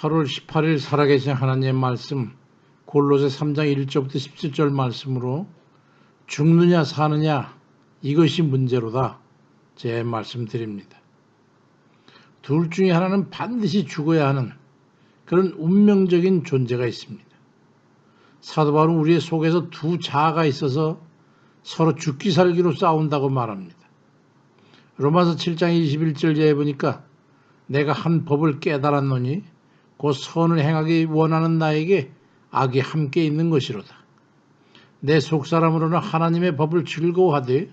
8월 18일 살아계신 하나님의 말씀 골로새 3장 1절부터 17절 말씀으로 죽느냐 사느냐 이것이 문제로다 제 말씀드립니다. 둘 중에 하나는 반드시 죽어야 하는 그런 운명적인 존재가 있습니다. 사도 바울은 우리의 속에서 두 자아가 있어서 서로 죽기 살기로 싸운다고 말합니다. 로마서 7장 21절에 보니까 내가 한 법을 깨달았노니 곧 선을 행하기 원하는 나에게 악이 함께 있는 것이로다. 내 속사람으로는 하나님의 법을 즐거워하되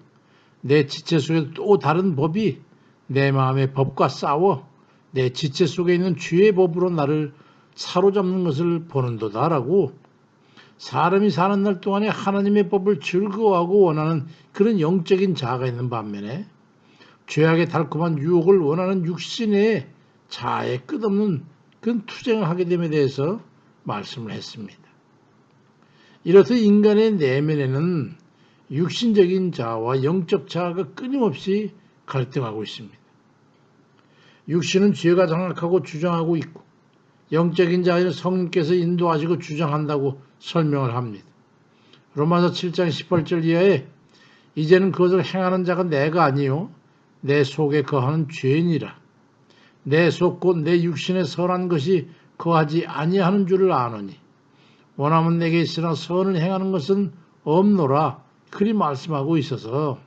내 지체 속에 또 다른 법이 내 마음의 법과 싸워 내 지체 속에 있는 주의 법으로 나를 사로잡는 것을 보는도다라고 사람이 사는 날 동안에 하나님의 법을 즐거워하고 원하는 그런 영적인 자아가 있는 반면에 죄악의 달콤한 유혹을 원하는 육신의 자아의 끝없는 그런 투쟁을 하게 됨에 대해서 말씀을 했습니다. 이렇듯 인간의 내면에는 육신적인 자아와 영적 자아가 끊임없이 갈등하고 있습니다. 육신은 죄가 장악하고 주장하고 있고 영적인 자아는 성님께서 인도하시고 주장한다고 설명을 합니다. 로마서 7장 18절 이하에 이제는 그것을 행하는 자가 내가 아니요 내 속에 거하는 죄인이라 내속곧내 육신에 선한 것이 거하지 아니하는 줄을 아노니 원하면 내게 있으나 선을 행하는 것은 없노라 그리 말씀하고 있어서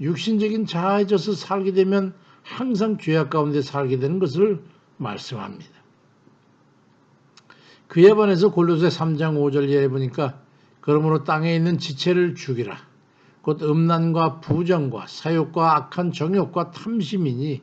육신적인 자아에 져서 살게 되면 항상 죄악 가운데 살게 되는 것을 말씀합니다. 그에 반해서 골로새 3장 5절 예에 보니까 그러므로 땅에 있는 지체를 죽이라. 곧 음란과 부정과 사욕과 악한 정욕과 탐심이니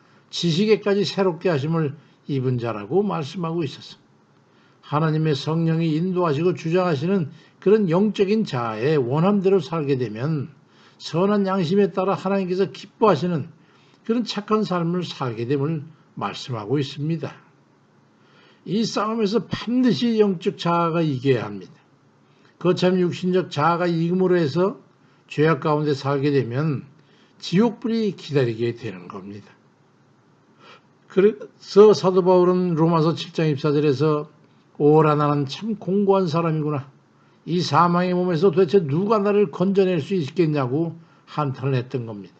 지식에까지 새롭게 하심을 입은 자라고 말씀하고 있었어. 하나님의 성령이 인도하시고 주장하시는 그런 영적인 자아의 원함대로 살게 되면 선한 양심에 따라 하나님께서 기뻐하시는 그런 착한 삶을 살게 됨을 말씀하고 있습니다. 이 싸움에서 반드시 영적 자아가 이겨야 합니다. 거참 육신적 자아가 이김으로 해서 죄악 가운데 살게 되면 지옥불이 기다리게 되는 겁니다. 그래서 사도 바울은 로마서 7장 24절에서 오라 나는 참 공고한 사람이구나. 이 사망의 몸에서 도대체 누가 나를 건져낼 수 있겠냐고 한탄을 했던 겁니다.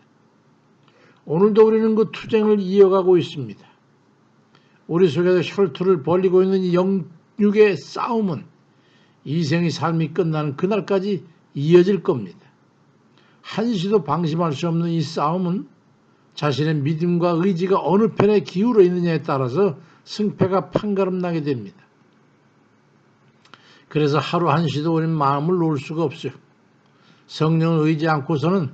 오늘도 우리는 그 투쟁을 이어가고 있습니다. 우리 속에서 혈투를 벌리고 있는 이 영육의 싸움은 이생의 삶이 끝나는 그날까지 이어질 겁니다. 한시도 방심할 수 없는 이 싸움은 자신의 믿음과 의지가 어느 편에 기울어 있느냐에 따라서 승패가 판가름 나게 됩니다. 그래서 하루 한시도 우리는 마음을 놓을 수가 없어요. 성령을 의지 않고서는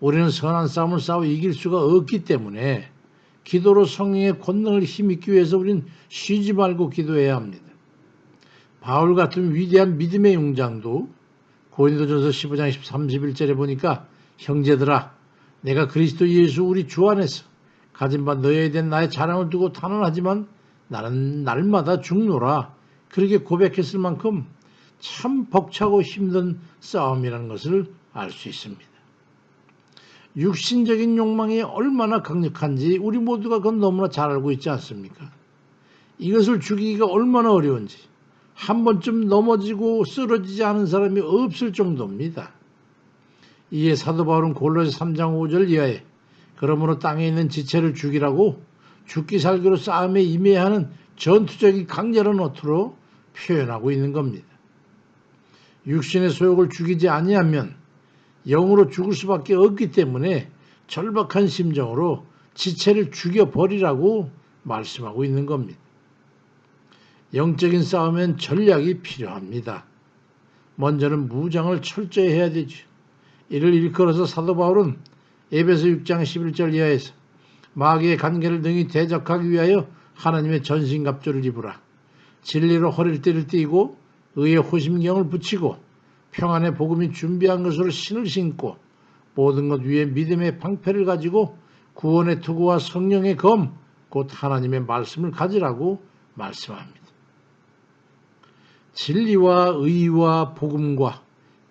우리는 선한 싸움을 싸워 이길 수가 없기 때문에 기도로 성령의 권능을 힘입기 위해서 우리는 쉬지 말고 기도해야 합니다. 바울 같은 위대한 믿음의 용장도 고린도전서 15장 31절에 보니까 형제들아 내가 그리스도 예수 우리 주 안에서 가진 바 너희에 대한 나의 자랑을 두고 탄원하지만 나는 날마다 죽노라 그렇게 고백했을 만큼 참 벅차고 힘든 싸움이라는 것을 알 수 있습니다. 육신적인 욕망이 얼마나 강력한지 우리 모두가 그건 너무나 잘 알고 있지 않습니까? 이것을 죽이기가 얼마나 어려운지 한 번쯤 넘어지고 쓰러지지 않은 사람이 없을 정도입니다. 이에 사도 바울은 골로새 3장 5절 이하에 그러므로 땅에 있는 지체를 죽이라고 죽기 살기로 싸움에 임해야 하는 전투적인 강렬한 어투로 표현하고 있는 겁니다. 육신의 소욕을 죽이지 아니하면 영으로 죽을 수밖에 없기 때문에 절박한 심정으로 지체를 죽여버리라고 말씀하고 있는 겁니다. 영적인 싸움엔 전략이 필요합니다. 먼저는 무장을 철저히 해야 되죠. 이를 일컬어서 사도 바울은 에베소 6장 11절 이하에서 마귀의 관계를 능히 대적하기 위하여 하나님의 전신갑주를 입으라. 진리로 허리띠를 띠고 의의 호심경을 붙이고 평안의 복음이 준비한 것으로 신을 신고 모든 것 위에 믿음의 방패를 가지고 구원의 투구와 성령의 검, 곧 하나님의 말씀을 가지라고 말씀합니다. 진리와 의와 복음과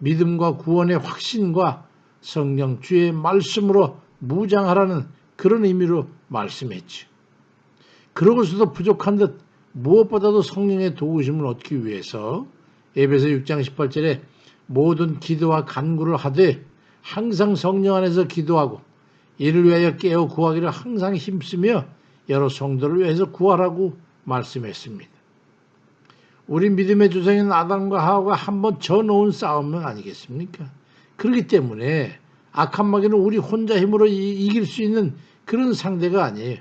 믿음과 구원의 확신과 성령 주의 말씀으로 무장하라는 그런 의미로 말씀했죠. 그러고서도 부족한 듯 무엇보다도 성령의 도우심을 얻기 위해서 에베소 6장 18절에 모든 기도와 간구를 하되 항상 성령 안에서 기도하고 이를 위하여 깨어 구하기를 항상 힘쓰며 여러 성도를 위해서 구하라고 말씀했습니다. 우리 믿음의 조상인 아담과 하와가 한번 져놓은 싸움은 아니겠습니까? 그렇기 때문에 악한 마귀는 우리 혼자 힘으로 이- 이길 수 있는 그런 상대가 아니에요.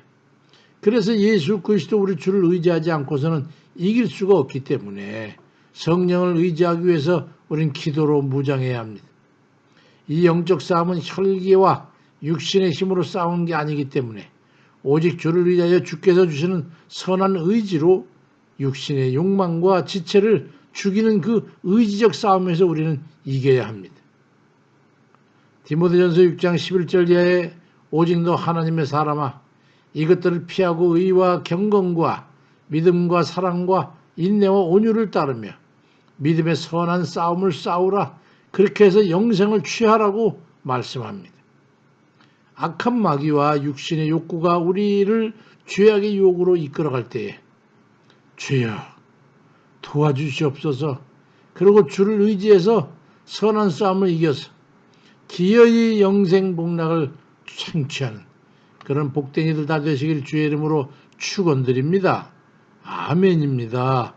그래서 예수 그리스도 우리 주를 의지하지 않고서는 이길 수가 없기 때문에 성령을 의지하기 위해서 우리는 기도로 무장해야 합니다. 이 영적 싸움은 혈기와 육신의 힘으로 싸우는 게 아니기 때문에 오직 주를 위하여 주께서 주시는 선한 의지로 육신의 욕망과 지체를 죽이는 그 의지적 싸움에서 우리는 이겨야 합니다. 디모데전서 6장 11절 이하에 오직 너 하나님의 사람아 이것들을 피하고 의와 경건과 믿음과 사랑과 인내와 온유를 따르며 믿음의 선한 싸움을 싸우라 그렇게 해서 영생을 취하라고 말씀합니다. 악한 마귀와 육신의 욕구가 우리를 죄악의 유혹으로 이끌어갈 때에 주여 도와주시옵소서 그리고 주를 의지해서 선한 싸움을 이겨서 기어이 영생 복락을 창취하는 그런 복댕이들 다 되시길 주의 이름으로 축원드립니다. 아멘입니다.